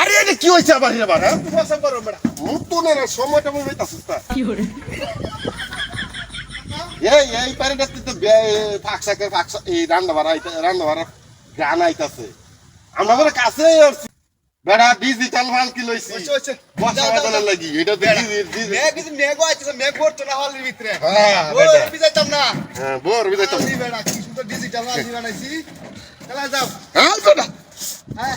আরে এটা কি হয়েছে আবার এবার হ্যাঁ? সময়টা হইতাছিস তা। এই এই পারে তুই তো ফাঁকসাকে ফাঁকসা এই রান্না বাড়া রান্না বাড়া গান আইতাছে। আমরা বলে কাছে আসছি। বেড়া ডিজিটাল মাল কি লইছি? হইছে, হইছে। বসা। লাগি এটা তো না হলের ভিতরে। হ্যাঁ, বেটা। আমি না। হ্যাঁ, বোর কি সুন্দর ডিজিটাল মাল বানাইছি। খেলা যাও। হ্যাঁ বেটা। হ্যাঁ।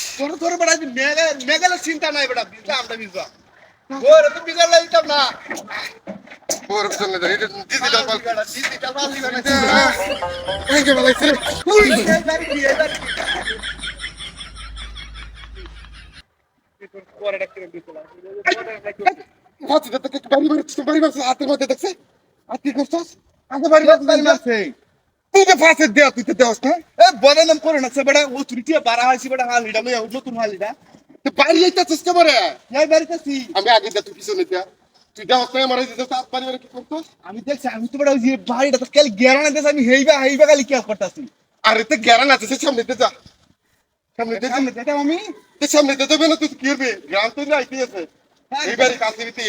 না বাড়ি না হ্যাঁ না বড় তা না বাড়ি তোর তোর বেটা মেঘা মেঘালের চিন্তা নাই বেটা বিজা আমরা বিজা ওরে তো বিজা লাইতাম না বোর জন্য এটা ডিজিটাল মাল বেটা ডিজিটাল মাল বানাইছে এই যে বলাইছে রে এই বাড়ি কি এই বাড়ি পরে ডাক্তার দিছিলাম হাতে তো কে বাড়ি মারছিস বাড়ি মারছিস হাতের মধ্যে দেখছে আর কি করছিস আগে বাড়ি বাড়ি মারছে তুই তো ফাঁসে দেয়া তুই তো দেওয়াস না। এ বদনাম করে না সে বেটা ও তুড়িটি বাড়া হইছে বেটা হাল হিডা লইয়া নতুন হাল হিডা। তো বাড়ি আইতাছিস কে বরে? এই বাড়িতে আছি আমি আগে দে তুই পিছনে দেয়া তুই দেওয়াস না আমার দিতে সাত বাড়ি মারে কি করছিস আমি দেখছি আমি তো বেটা ওই যে বাড়িটা তো কাল গেরানা দেশ আমি হেইবা হেইবা খালি কি করতাছি। আরে তো গ্যারান আছে সামনে দে যা। সামনে দে সামনে দেখো আমি। তো সামনে দে দেবে না তুই কি করবি? গ্রাম তো আইতে আছে। এইবারই কাছে দিতে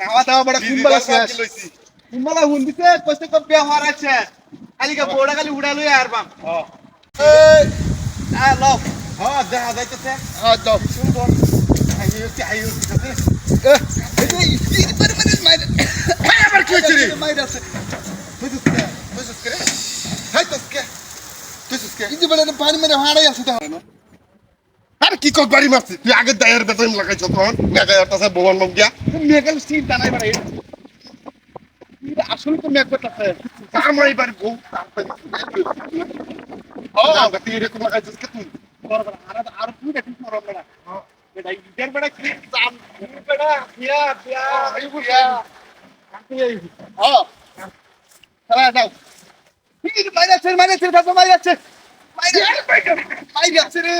খাওয়া দাওয়া বেটা কুম্বালা শেষ কুম্বালা হুন দিতে কষ্ট কর ব্যবহার আছে। খালি বড় খালি উড়া লইয়া আরবাম হ্যাঁ। এই আ লও। হ্যাঁ দেখা যাইতেছে। সুন্দর আছে মাইর ভাই আবার কি হইছে রে? মাইর আছে। তুই কে? তুই কে? হাই তো কে? তুই কে? এই যে বেটা পানি মেরে হাড়াই আছে তো। আরে কি কর বাড়ি মারছিস? তুই আগে দায়ের বেতন লাগাইছ তখন। মেগা একটা ভবন মগ গিয়া। মেঘাল চিন্তা নাই এটা আসলে তো মেঘ করতেছে আমার এই বাড়ি বউ ও এরকম বড় বড় আর তুই দেখি বড় বড় বেটা ইদের বেটা কি জাম বেটা বিয়া বিয়া বিয়া হ্যাঁ খেলা দাও এই মাইর আছে মাইর আছে বাবা মাইর আছে মাইর মাইর রে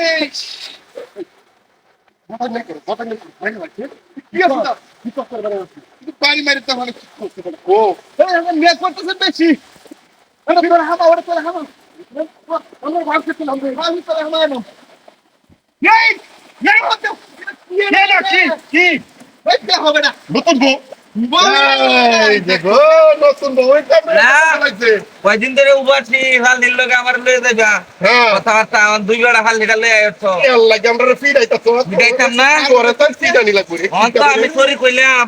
বতন নেই করে বতন নেই করে ভাই লাগছে কি আছে কি কর বাড়ি পানি মারি তো মানে ও। আমার মেঘ করতেছে বেশি। আরে তোরা হামা ওরে তোরা হামা। আমার ভাবছে তো আমরা আমি তোরা হামা। এনো এই এই হতে কে না। কি কি এই হবে না নতুন বউ এই দেখো নতুন বউ এটা না। লাগছে কয়দিন ধরে উবাছি হাল নিল আমার লয়ে যাবা হ্যাঁ। কথাবার্তা আমার দুই বেড়া হাল নিটা লয়ে আইছো। আল্লাহ আমরা ফিড আইতা তো ফিডাইতাম না? ওরে তো ফিড আনি লাগবে আমি সরি কইলাম।